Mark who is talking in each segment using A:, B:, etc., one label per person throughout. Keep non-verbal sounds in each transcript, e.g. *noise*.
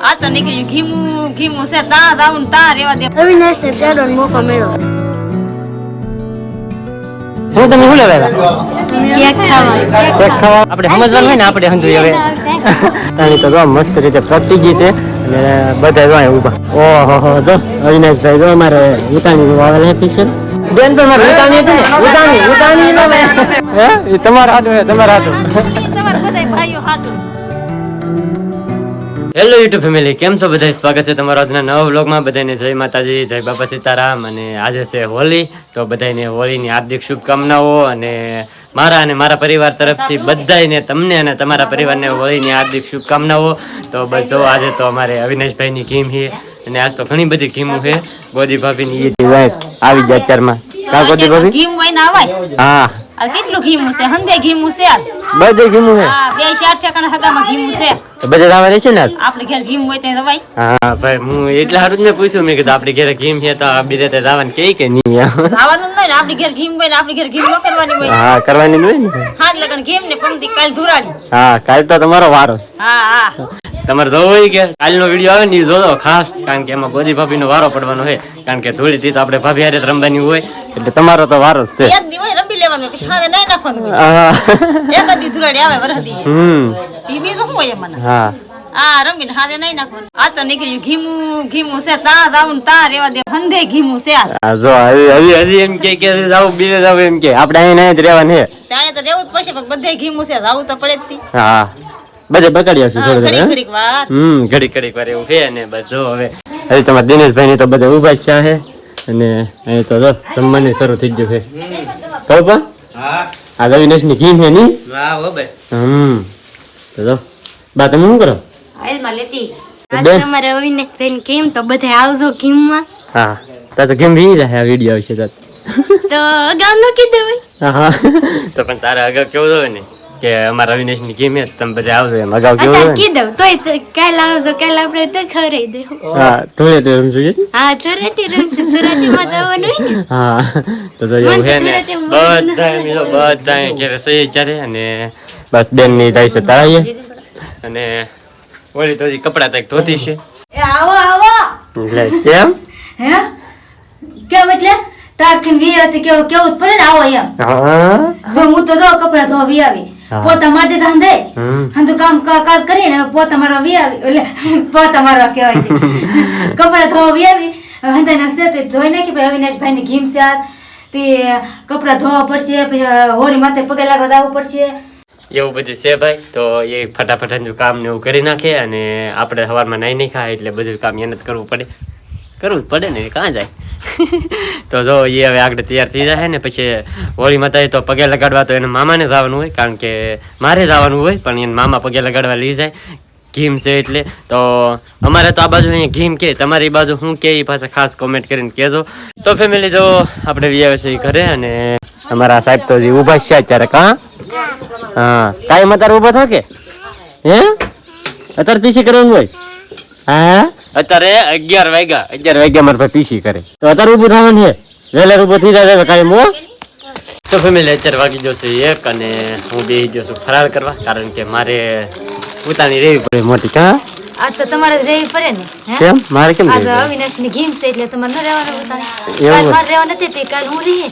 A: આ તો નીકળ્યું ઘીમું ઘીમું છે. તા ને તા રેવા દે.
B: અવિનાશને તેડો મોકો મળ્યો.
C: હું તમે શું લેવા?
B: કેક ખાવા
C: કેક ખાવા. આપણે સમજવાનું હોય ને આપણે સમજી હવે. તાણી તો જો મસ્ત રીતે ગઈ છે. અને બધા જો ઊભા. ઓહો જો અવિનાશભાઈ જો અમારે ઉતાણી વાવેલા છે. બેન તો મારે ઉતાણી હતી ને ઉતાણી ઉતાણી નો તમારા હાથ તમારા હાથ.
A: તમારા બધા ભાઈઓ હાટું
C: હેલો યુટ્યુબ ફેમિલી કેમ છો બધા સ્વાગત છે તમારા આજના નવા વ્લોગમાં. બધાને જય માતાજી જય બાપા સીતારામ અને આજે છે હોલી તો બધાને હોળીની હાર્દિક શુભકામનાઓ અને મારા અને મારા પરિવાર તરફથી બધાને તમને અને તમારા પરિવારને હોળીની હાર્દિક શુભકામનાઓ. તો બસ જો આજે તો અમારે અવિનાશભાઈની ગીમ છે અને આજ તો ઘણી બધી ગીમો છે. ગોદી ભાભીની એ આવી જાય અત્યારમાં. કા ગોદી ભાભી?
A: ગીમ હોય ના આવાય?
C: હા.
A: આ કેટલું ઘીમું છે? હંદે ઘીમું છે.
C: બધે ગીમું છે.
A: હા બે ચાર ઠેકાણા હગામાં ઘીમું છે.
C: બધે આવે છે ને?
A: આપણે ઘેર ગીમ હોય ત્યાં દવાઈ
C: હા ભાઈ હું એટલા હારું જ મેં પૂછ્યું. મેં કીધું આપણે ઘરે ગીમ છે તો આ બીજે તે જવાનું કે કે નહીં?
A: આવવાનું નહીં આપણે ઘેર ગીમ હોય ને આપણે ઘેર ગીમ ન કરવાની હોય.
C: હા કરવાની હોય ને
A: હાથ લગન ગીમ ને પમદી કાલ ધુરાડી.
C: હા કાલ તો તમારો વારો.
A: હા હા.
C: તમારે જોવો હોય કે કાલનો વીડિયો આવે ને એ જોજો ખાસ કારણ કે એમાં ગોદી ભાભીનો વારો પડવાનો હોય. કારણ કે ધૂળીથી તો આપણે ભાભી હારે રમવાની હોય. એટલે તમારો તો વારો જ છે.
A: રમી લેવાનો નહીં.
C: હા.
A: એક તો હોય એમાં
C: હા.
A: આ રંગીન હાથે નહીં નાખવાનું. આ તો નીકળ્યું ઘીમું ઘીમું છે તા જાવું તા રેવા દે ભંધે ઘીમું છે આ.
C: જો હજી હજી હજી એમ કે કે જાવ બીજે જાવ એમ કે. આપણે અહીં નહીં જ રહેવાનું છે
A: ત્યાં તો રહેવું જ પડશે પણ બધે ઘીમું છે જાવું તો પડે જ તી.
C: હા. બધે બગાડી હશે
A: હા,
C: થોડું
A: ઘડીક ઘડીક વાર.
C: હમ ઘડીક ઘડીક વાર એવું છે ને બસ જો હવે. હજી તમારા દિનેશભાઈ ની તો બધા ઊભા જ છે હે. અને અહીં તો જો જમવાની શરૂ થઈ ગયું છે કહું પણ. આ રવિનેશની ઘી છે ની? હમ. તો જો બા તમે શું કરો?
B: આઈલમાં લેતી. આજ તમારે બેન કેમ તો બધા આવજો કિમમાં
C: હા. તા તો કેમ વી રહ્યા વિડિયો આવશે તો
B: તો અગાઉ ન કીધું હોય.
C: હા તો પણ તારે અગાઉ કેવું હોય ને? કે અમારા રવિનેશની ગેમ તમે બધા આવજો એમ. અગાઉ કેવું હોય
B: કીધું તોય તો કાલ આવજો કાલ આપણે તો ખવડાવી દેવું
C: હા થોડે તો એમ જોઈએ
B: હા ધરાટી રમશે ધરાટીમાં માં જવાનું હોય ને.
C: હા તો તો એવું હે ને. બધા બધા કે રસોઈ ચારે અને બસ બેનની થાય છે તાળીએ અને ઓલી તો કપડા તક ધોતી છે.
D: એ આવો આવો.
C: એટલે કેમ?
D: હે? કેમ એટલે? તારથી વી હતી કેવું કેવું પડે ને આવો એમ.
C: હા?
D: હું તો જો કપડા ધોવા વી આવી. પોતા માટે દીધા ને
C: હમ.
D: હંધુ કામ કાજ કરીએ ને પોતા મારવા વી આવી એટલે *laughs* પોતા મારવા કહેવાય *laughs* કપડા ધોવા વી આવી. હંધા નાખશે તો ધોઈ નાખી પછી અવિનાશભાઈ ની ઘીમ છે તે કપડા ધોવા પડશે પછી હોરી માથે પગે લાગવા દાવું પડશે.
C: એવું બધું છે ભાઈ, તો એ ફટાફટ એનું કામ ને એવું કરી નાખે અને આપણે સવારમાં નાઈ નહીં ખાય એટલે બધું કામ જ કરવું પડે. કરવું જ પડે ને કાં જાય? તો જો એ હવે આગળ તૈયાર થઈ જાય ને, પછી હોળી માતાએ તો પગે લગાડવા તો એના મામાને જવાનું હોય, કારણ કે મારે જવાનું હોય, પણ એને મામા પગે લગાડવા લઈ જાય. ઘીમ છે એટલે, તો અમારે તો આ બાજુ અહીંયા ઘીમ કે, તમારી બાજુ શું કે, એ પાછા ખાસ કોમેન્ટ કરીને કહેજો. તો ફેમિલી જો, આપણે વ્યાવે ઘરે અને અમારા સાહેબ તો ઊભા છે અત્યારે, કાં? હા. કાયમ અત્યારે ઊભો થા કે? હે? અત્યારે પીસી કરવાનું હોય? હા? અત્યારે અગિયાર વાગ્યા. અગિયાર વાગ્યા મારા ભાઈ પીસી કરે. તો અત્યારે ઊભું થવાનું છે? વહેલા ઊભો થઈ જાય તો કાયમ તો ફેમિલી અત્યારે વાગી જશે એક અને હું બે જશું ફરાર કરવા. કારણ કે મારે પોતાની રહેવી પડે મોટી કા?
D: આજ તો તમારે રહેવી પડે ને
C: કેમ? મારે કેમ
D: આ? અવિનાશની ગીમ છે એટલે તમારે ન રહેવાનું ઉતાને કાલ મારે રહેવાનું નથી તે કાલ હું રહીએ.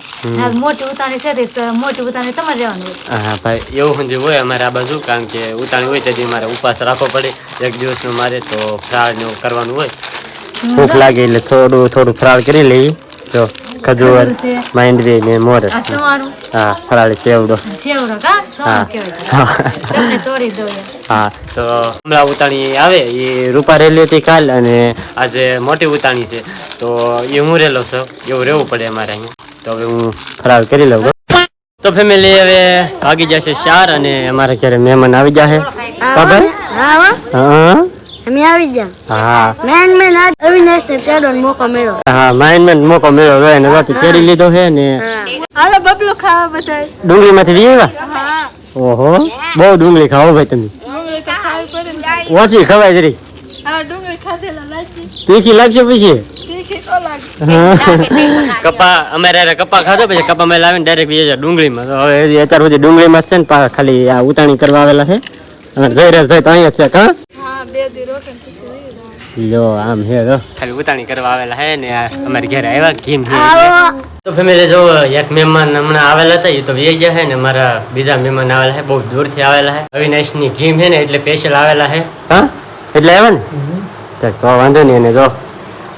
D: મોટી ઉતાણી છે તે મોટી ઉતાણી તમારે રહેવાનું
C: હા ભાઈ એવું સમજ્યું હોય અમારે આ બાજુ કારણ કે ઉતાણી હોય તેથી મારે ઉપવાસ રાખવો પડે. એક દિવસનું મારે તો ફ્રાળ ને કરવાનું હોય. ભૂખ લાગે એટલે થોડું થોડું ફ્રાળ કરી લઈએ. તો ખજૂર. માંડવી ને
D: સવારું
C: હા ફરાળી સેવડો હા તો હમણાં ઉતાણી આવે એ રૂપા રેલી હતી કાલ અને આજે મોટી ઉતાણી છે તો એ હું રેલો છું એવું રહેવું પડે અમારે અહીંયા તો હવે હું ફરાળ કરી લઉં તો ફેમિલી હવે ભાગી જશે ચાર અને અમારે ક્યારે મહેમાન આવી જશે
B: હા
C: હા
B: અમે આવી જા
C: હા.
B: મેન મેન આજ અવિનાશને તેડો મોકો મળ્યો.
C: હા માઇન્ડ મોકો મેળવ્યો હવે ને વાત કેરી લીધો છે ને
A: હાલો બબલો ખાવા બધા
C: ડુંગળી માંથી વીવા
A: હા.
C: ઓહો બહુ ડુંગળી ખાઓ ભાઈ તમે.
A: ને.
C: ઓછી ખવાય જરી.
A: હા ડુંગળી ખાધેલા લાગી
C: તીખી લાગશે પછી?
A: તીખી *laughs*
C: કપા અમારે હારે કપા ખાધો પછી કપા મેં લાવીને ડાયરેક્ટ ડુંગળીમાં તો હવે અત્યાર સુધી ડુંગળીમાં જ છે ને ખાલી આ ઉતાણી કરવા આવેલા છે. અને જયરાજભાઈ તો અહીંયા છે કા?
A: હા.
C: લો આમ હે તો ખાલી ઉતાણી કરવા આવેલા હે ને અમારી ઘરે આવ્યા કેમ છે તો ફેમિલી જો એક મહેમાન હમણાં આવેલા હતા એ તો વી ગયા છે ને મારા બીજા મહેમાન આવેલા છે બહુ દૂરથી આવેલા છે અવિનાશની ગીમ છે ને એટલે સ્પેશિયલ આવેલા છે હા? એટલે આવ્યા ને? તો વાંધો નહીં એને જો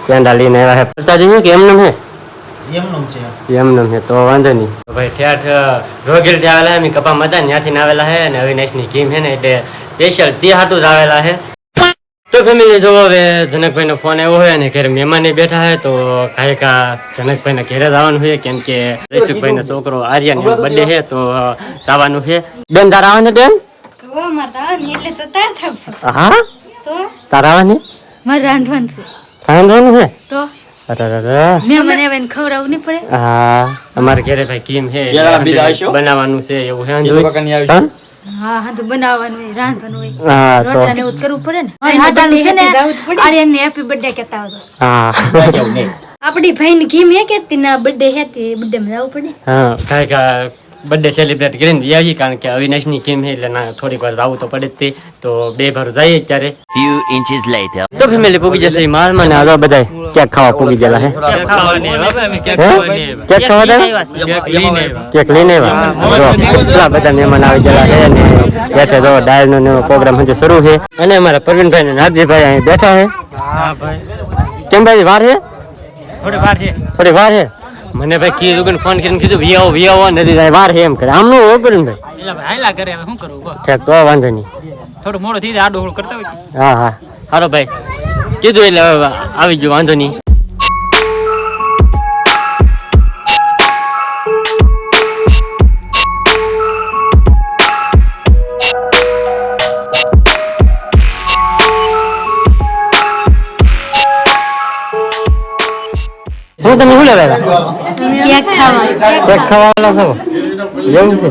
C: પેંડા લઈને આવ્યા છે પ્રસાદ કે એમનેમ છે
E: એમનું છે.
C: તો વાંધો નહીં. ભાઈ ઠેઠ રોગીલથી આવેલા છે કપા મદાન ત્યાંથી આવેલા છે અને અવિનાશની ગીમ છે ને એટલે સ્પેશિયલ તે હાટું જ આવેલા છે તો ફેમિલી જો હવે જનકભાઈ નો ફોન આવ્યો હોય અને ઘરે મહેમાન બેઠા હોય તો કાયકા જનકભાઈ ને ઘરે જવાનું છે કેમ કે રસિકભાઈ નો છોકરો આર્યન બર્થડે છે તો જવાનું છે બેન તારા આવવાની બેન
D: આવવાની
C: હા? તારા આવવાની?
D: મારે રાંધવાનું છે.
C: રાંધવાનું છે
D: તો?
C: અમારે ઘરે ભાઈ કેમ છે? બનાવવાનું છે એવું? હા?
D: તો બનાવવાનું રાંધવાનું
C: હા તો.
D: રોટલા ને એવું કરવું પડે ને? હાટાનું છે ને આર્યન ને હેપી બર્થડે કહેતા હતો
C: હા.
E: કેવું
D: ભાઈ ની ઘીમ હે કે ના બર્થડે હે તે બર્થડે માં જવું પડે.
C: હા કાંઈક બર્થડે સેલિબ્રેટ કરીને આવીએ કારણ કે અવિનાશની કેમ છે એટલે ના થોડીક વાર જવું તો પડે જ તે. તો બે ભર જઈએ ત્યારે
F: Few inches later.
C: તો ફેમિલી પૂગી જશે માલ મને હવે બધા ક્યાંક ખાવા પૂગી ગયેલા હે? ક્યાંક ખાવા દે કેક લઈને આવ્યા. જો કેટલા બધા મહેમાન આવી ગયેલા છે અને બેઠે જો ડાયલ નો પ્રોગ્રામ હજુ શરૂ છે. અને અમારા પ્રવીણભાઈ ને નાદજીભાઈ અહીં બેઠા છે કેમ ભાઈ વાર છે
E: થોડી વાર છે.
C: થોડી વાર છે મને ભાઈ કીધું કે ફોન કરીને કીધું વી આવો વી આવો નથી થાય વાર એમ. કરે આમ નું હોય ભાઈ.
E: એટલે ભાઈ હાયલા કરે હવે શું કરવું
C: ઠીક તો વાંધો નહીં.
E: થોડું મોડું થઈ જાય આડો કરતા હોય
C: હા હા. હારો ભાઈ. કીધું એટલે આવી ગયું વાંધો નહીં. હું તમે શું લેવા?
D: કેક ખાવા.
C: કેક ખાવાના છો એવું છે?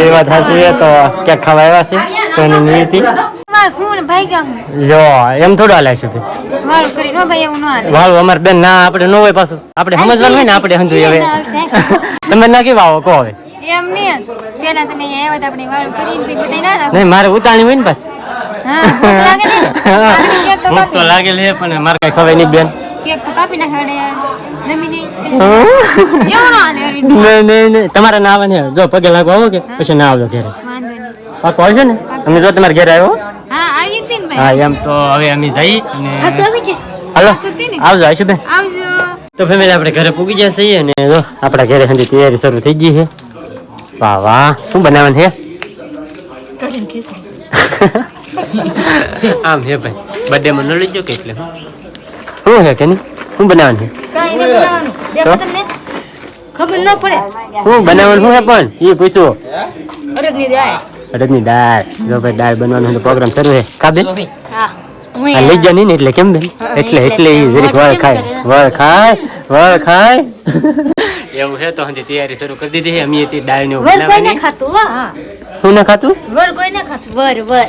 C: એ વાત સાચી છે. તો કેક ખાવા આવ્યા છે સોની નીતિ. જો એમ થોડું હાલે છે
D: વાળું
C: અમારે બેન ના આપણે ન હોય પાછું. આપણે સમજવાનું હોય ને આપણે સમજુ હવે. *laughs* તમે ના કેવા આવો કહો હવે.
D: એમ નહીં. પેલા તમે આવ્યા હતા આપણે વાળું કરીને પછી બધા ના હતા
C: નહીં મારે ઉતાણી હોય ને પાછું.
D: ભૂખ લાગે ને? કેક તો
C: લાગેલી છે પણ મારે કઈ ખવાય નહીં બેન.
D: કેક તો કાપી નાખે
C: તમારે ના આવે ને જો પગે લાગવા આવો કે પછી ના આવજો ઘરે. પાકો આવશે ને? અમે જો તમારે ઘરે આવ્યો
D: હા. આવી જ ને ભાઈ
C: હા એમ તો હવે અમે જઈ અને હાલો આવજો આવીશું બેન.
D: આવજો.
C: તો ફેમિલી આપણે ઘરે પૂગી જશે અને જો આપણા ઘરે હજી તૈયારી શરૂ થઈ ગઈ છે. વાહ વાહ શું બનાવવાનું છે? આમ છે ભાઈ બર્થડે માં ન લઈ કે એટલે શું છે કે નહીં? શું બનાવવાનું છે
D: કાંઈ નહીં બનાવવાનું દેખો તમને. ખબર ન પડે.
C: શું બનાવવાનું શું છે પણ? એ પૂછો.
D: અરદની દાળ.
C: અડદની દાળ. જો ભાઈ દાળ બનવાનો પ્રોગ્રામ શરૂ છે કા બેન
D: હા
C: આ લઈ નહીં એટલે કેમ બેન એટલે એટલે જરીક વળ ખાય વળ ખાય વળ ખાય એવું છે તો હજી તૈયારી શરૂ કરી દીધી છે અમે તે દાળ ને
D: વર કોઈ ના ખાતું હા
C: શું ના ખાતું
D: વર કોઈ ના ખાતું વર વર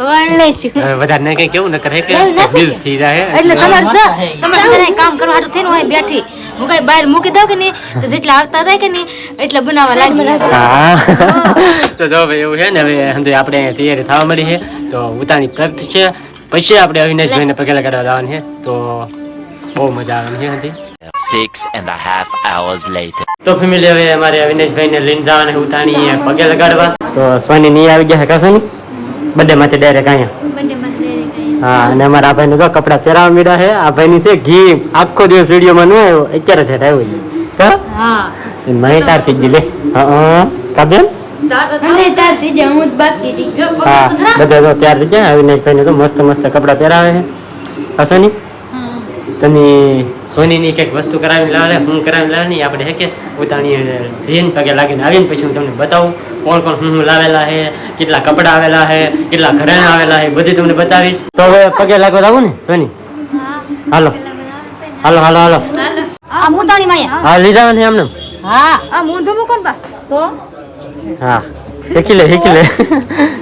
D: વર લેશું
C: હવે વધારે ના કઈ કેવું ન કરે કે બિલ થઈ જાય
D: એટલે તમારે તમારે કામ કરવા હાટું થઈને હોય બેઠી હું કઈ બહાર મૂકી દઉં કે નહીં? તો જેટલા આવતા થાય કે નહીં એટલે બનાવવા લાગી
C: હા. તો જો ભાઈ એવું છે ને હવે અંદર આપણે તૈયારી થવા મળી છે. તો ઉતાની પ્રગટ છે. પછી આપણે અવિનાશભાઈને પગે લગાડવા જવાનું છે. તો બહુ મજા આવવાની છે હજી
F: Six and a half
C: તો ફેમિલી હવે અમારે અવિનાશભાઈને લઈને જવાના છે ઉતાણી પગે લગાડવા. તો સોની ની આવી ગયા છે કા સોની? બર્થડે માંથી ડાયરેક્ટ અહીંયા? હા અને અમારા આ ભાઈને તો કપડા પહેરાવા મીડા છે. આ ભાઈની છે ઘી. આખો દિવસ વિડીયોમાં ન આવ્યો. અત્યારે જ આવ્યો છે. કા?
D: હા.
C: મને તાર થઈ ગઈ લે. હા કા બેન?
D: અને તાર થઈ જાય. હું જ બાકી રહી.
C: હા બધા તો તૈયાર થઈ ગયા. અવિનાશભાઈને તો મસ્ત મસ્ત કપડાં પહેરાવે છે. હા. સોની તમે સોનીની કંઈક વસ્તુ કરાવીને લાવે હું કરાવીને લાવે નહીં આપણે હે કે પોતાની જઈને પગે લાગીને આવીને પછી હું તમને બતાવું કોણ કોણ હું હું લાવેલા છે કેટલા કપડા આવેલા છે કેટલા ઘરેણા આવેલા છે બધું તમને બતાવીશ. તો હવે પગે લાગવા આવું ને સોની? હાલો. હાલો હાલો હાલો.
D: આ મુતાણી માં
C: હા લીધા ને એમને?
D: હા. આ મૂંધું મૂકો બા. તો?
C: હા. શીખી લે શીખી લે.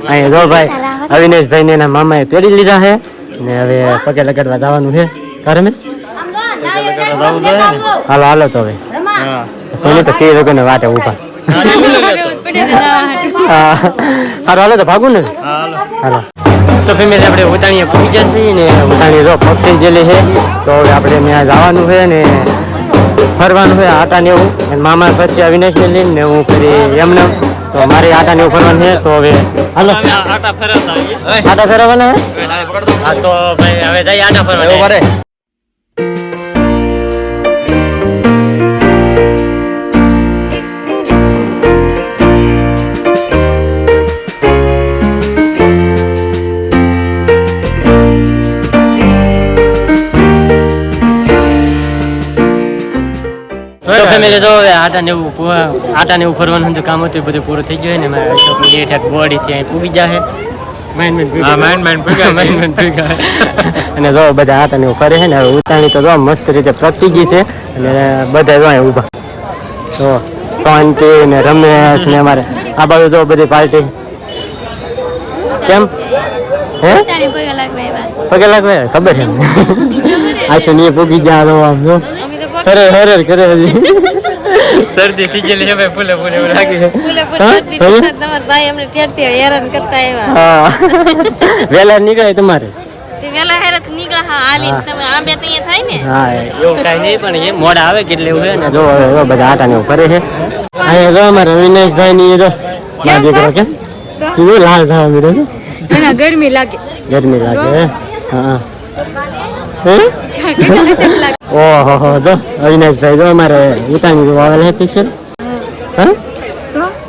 C: અહીંયા જો ભાઈ અવિનેશભાઈ ને એના મામાએ પહેરી લીધા છે ને હવે પગે લગાડવા જવાનું છે કા રમેશ હાલો હાલો તો હવે સોની તો કે વગર વાટે ઊભા હાલો હાલો તો ભાગું ને હાલો તો ફેમિલી આપણે ઉતાણીએ પહોંચી જશે ને ઉતાણી જો પક્ષી જેલી છે તો હવે આપણે ત્યાં જવાનું છે ને ફરવાનું છે આટા ને એવું અને મામા પછી અવિનાશને લઈને હું ફરી એમને તો મારે આટા ને એવું ફરવાનું છે તો હવે હાલો
E: આટા ફેરવતા
C: આટા ફેરવવાના તો ભાઈ હવે જઈ આટા ફરવા ફેમિલી તો હવે આટા ને એવું આટા ને એવું ફરવાનું કામ હતું એ બધું પૂરું થઈ ગયું ને મારે એ ઠેઠ બોડી ત્યાં પૂગી જાય. અને જો બધા આટા ને એવું ફરે છે ને હવે ઉતાણી તો જો મસ્ત રીતે પ્રગટી ગઈ છે. અને બધા જો ઊભા. તો શાંતિ ને રમેશ ને અમારે. આ બાજુ જો બધી પાર્ટી. કેમ? હે? પગે લાગવા ખબર છે. *laughs* આશુ ની પૂગી ગયા આમ જો. હરે હરે કરે હજી. શરદી થઈ ગયેલી છે ભાઈ ફૂલે ફૂલે એવું લાગે. છે હા? હે? હા. વહેલા નીકળાય તમારે? હા એવું કાંઈ નહીં પણ એ મોડા આવે કેટલે એવું છે ને. જો હવે બધા આટા ને એવું છે. અહીંયા જો અમારે વિનેશભાઈ ની જો ના દીકરો કેમ? લાલ થવા મળ્યો છે.
D: ગરમી લાગે.
C: ગરમી લાગે હે? હા? હે? ઓહો હો જો અવિનાશભાઈ જો અમારે ઉતાણી વાવેલ આવેલા છે હા?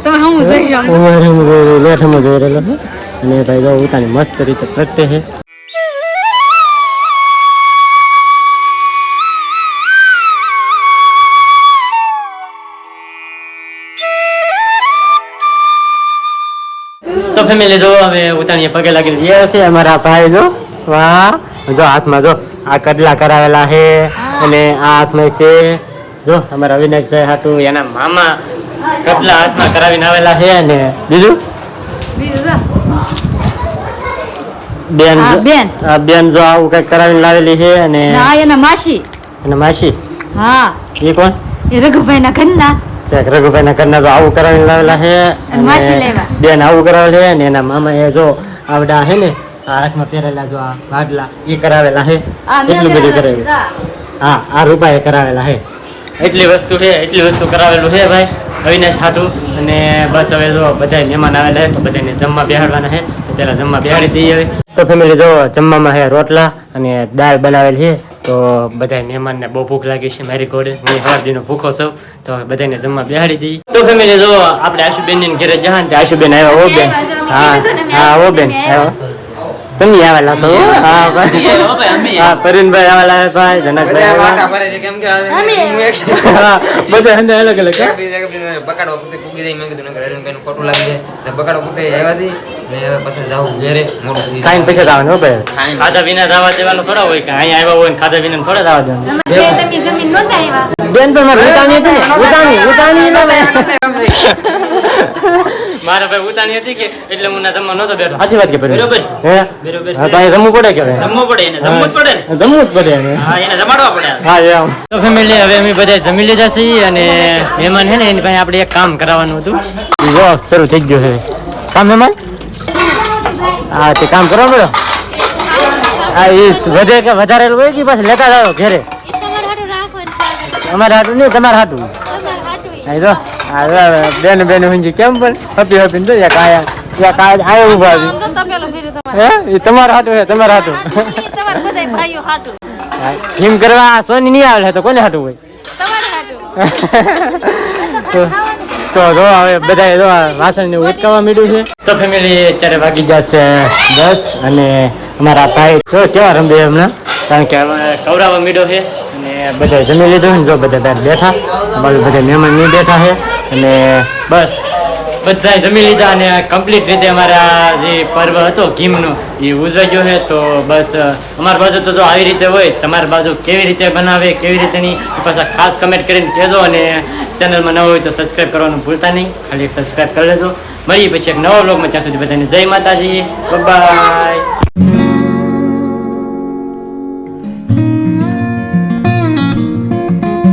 D: તમે હું જઈ રહ્યો
C: હું લેઠમાં જોઈ રહેલો અને ભાઈ જો ઉતાણી મસ્ત રીતે પ્રગટે છે. તો ફેમિલી જો હવે ઉતાણીએ પગે લાગી જે છે અમારા ભાઈ જો. વાહ જો હાથમાં જો. આ કડલા કરાવેલા છે અને આ હાથમાં છે જો અમારા અવિનાશભાઈ હાટું એના મામા કડલા હાથમાં કરાવીને આવેલા છે અને બીજું? બેન
D: બેન.
C: આ બેન જો આવું કંઈક કરાવીને લાવેલી છે અને
D: આ એના માસી.
C: અને માસી?
D: હા.
C: એ કોણ?
D: એ રઘુભાઈ ના ઘરના.
C: રઘુભાઈ ના ઘરના તો આવું કરાવીને લાવેલા છે
D: અને માસી
C: બેન આવું કરાવે છે અને એના મામા એ જો આવડા છે ને આ હાથમાં પહેરેલા જો આ ભાગલા એ કરાવેલા છે એટલું બધું
D: કરાવેલા
C: હા. આ રૂપાએ કરાવેલા છે એટલી વસ્તુ છે એટલી વસ્તુ કરાવેલું છે ભાઈ. અવિનાશ હાટું. અને બસ હવે જો બધા મહેમાન આવેલા છે તો બધાને જમવા બેહાડવાના છે તો પેલા જમવા બેહાડી દઈએ હવે. તો ફેમિલી જો જમવામાં છે રોટલા અને દાળ બનાવેલી છે તો બધા મહેમાનને બહુ ભૂખ લાગી છે મારી ઘોડે. હું સવારદીનો ભૂખો છું. તો બધાને જમવા બેહાડી દઈએ. તો ફેમિલી જો આપણે આશુબેનની ઘરે જહાન આશુબેન આવ્યા ઓ બેન. હા હા ઓ બેન આવ્યા. તમે આવેલા છો? હા ભાઈ હા પરિણભાઈ આવેલા છે ભાઈ જનકભાઈ આવેલા. હા બધા અંદર અલગ અલગ?
G: બકાડો પોતે પૂગી જાય મેં કીધું નકર હરીનભાઈનું ખોટું લાગી જાય બકાડો પોતે આવ્યા છે ને પછી જાવું ઘેરે મોડું થઈ
C: ખાઈને પૈસા દાવાનું હો ભાઈ. ખાધા વિના દાવા દેવાનું થોડા હોય કે અહીંયા આવ્યા હોય ને ખાધા વિના થોડા દાવા દેવાનું.
B: તમે જમીન નહોતા આવ્યા
C: બેન પણ મારે ઉતાણી હતી ને. ઉતાણી ઉતાણી ના મારા ભાઈ ઉતાણી હતી કે એટલે હું ના જમવા નહોતો બેઠો. સાચી વાત કે
E: બરોબર છે.
C: હે?
E: બરોબર
C: હા તો અહીંયા જમવું પડે કે
E: જમવું પડે એને જમવું જ પડે
C: જમવું જ પડે એને.
E: હા એને જમાડવા પડે
C: હા એમ. તો ફેમિલી હવે અમે બધા જમી લીધા છીએ અને મહેમાન છે ને એની પાસે આપણે એક કામ કરાવવાનું હતું. જો શરૂ થઈ ગયું છે. કામ મહેમાન? હા તે કામ કરો મેળો હા એ વધે કે વધારેલું હોય કે પાછું લેતા જાઓ ઘેરે? અમારે હાટું નહીં તમારે હાટું. હા જો. હા જો, બેન બેન હુંજી કેમ પણ? હપી હપી તો એક કાયા ત્યાં કાયા આયા ઊભા છે. હે? એ તમારા હાટું છે તમારા હાટું. હા, જીમ કરવા સોની નહીં આવે તો કોને હાટું હોય? *laughs* તો- તો જો હવે બધા જો આ વાસણ ને ઉટકાવા માંડ્યું છે. તો ફેમિલી અત્યારે વાગી જશે દસ અને અમારા ભાઈ જો કેવા રમે હમણાં? કારણ કે કવરાવા માંડ્યો છે અને બધા જમી લીધું ને જો બધા બહાર બેઠા. બાજુ બધા મહેમાન નહીં બેઠા છે અને બસ બધા જમી લીધા અને કમ્પ્લીટ રીતે અમારા જે પર્વ હતો, ઘીમનો, એ ઉજવાઈ ગયો છે. તો બસ, અમારી બાજુ તો જો આવી રીતે હોય, તમારી બાજુ કેવી રીતે બનાવે, કેવી રીતે નહીં પાછા ખાસ કમેન્ટ કરીને કહેજો અને ચેનલમાં નવો હોય તો સબસ્ક્રાઈબ કરવાનું ભૂલતા નહીં. ખાલી સબસ્ક્રાઇબ કરી લેજો. મળીએ પછી એક નવા બ્લોગમાં ત્યાં સુધી બધાને જય માતાજી. બાય